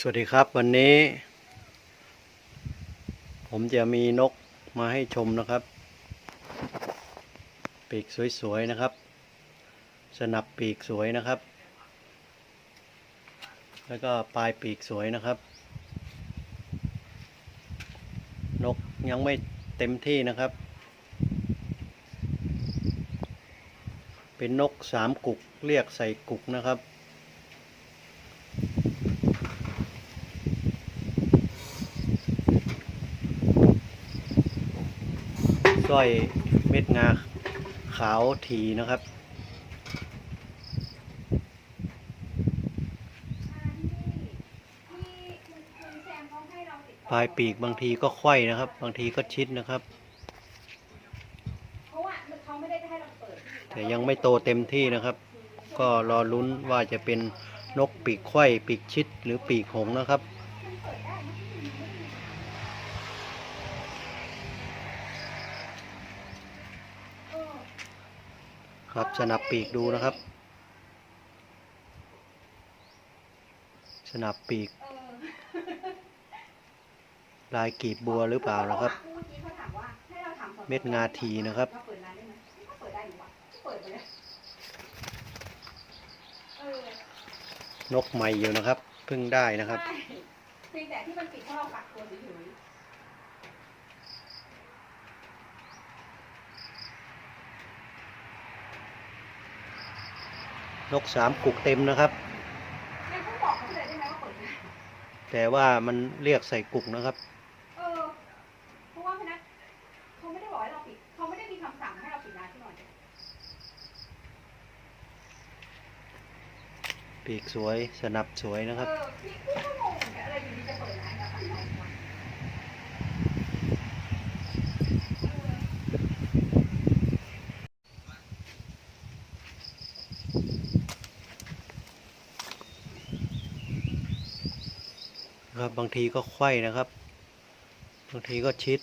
สวัสดีครับวันนี้ ผมจะมีนกมาให้ชมนะครับ ปีกสวยๆนะครับ สนับปีกสวยนะครับ แล้วก็ปลายปีกสวยนะครับ นกยังไม่เต็มที่นะครับ เป็นนกสามกุกเรียกใส่กุกนะครับ สร้อยเม็ดงาขาวทีนะครับ ปลายปีกบางทีก็ไขว้นะครับ บางทีก็ชิดนะครับ แต่ยังไม่โตเต็มที่นะครับ ก็รอลุ้นว่าจะเป็นนกปีกไขว้ปีกชิดหรือปีกหงนะครับ เออ ครับสนับปีกดูนะครับ สนับปีก ลายกีบบัวหรือเปล่านะครับ เม็ดงาทีนะครับนกใหม่อยู่นะครับ เพิ่งได้นะครับเพียงแต่ที่มันปิดเพราะเรากักตัวเฉย นกสามกุกเต็มนะครับๆงั้นเขาบอกเขาเลยได้ไหมว่าเปิดได้แต่ว่ามันเรียกใส่กุกนะครับเออเพราะว่าพนักเขาไม่ได้บอกให้เราปิดเขาไม่ได้มีคำสั่งให้เราปิดร้านที่หน่อยปีกสวยสนับสวยนะครับ เออพี่พี่ก็งงเหมือนกันอะไรอยู่ดีจะเปิดร้านกับตั้งใจวะเออ ครับ บางทีก็ไขว้นะครับ บางทีก็ชิด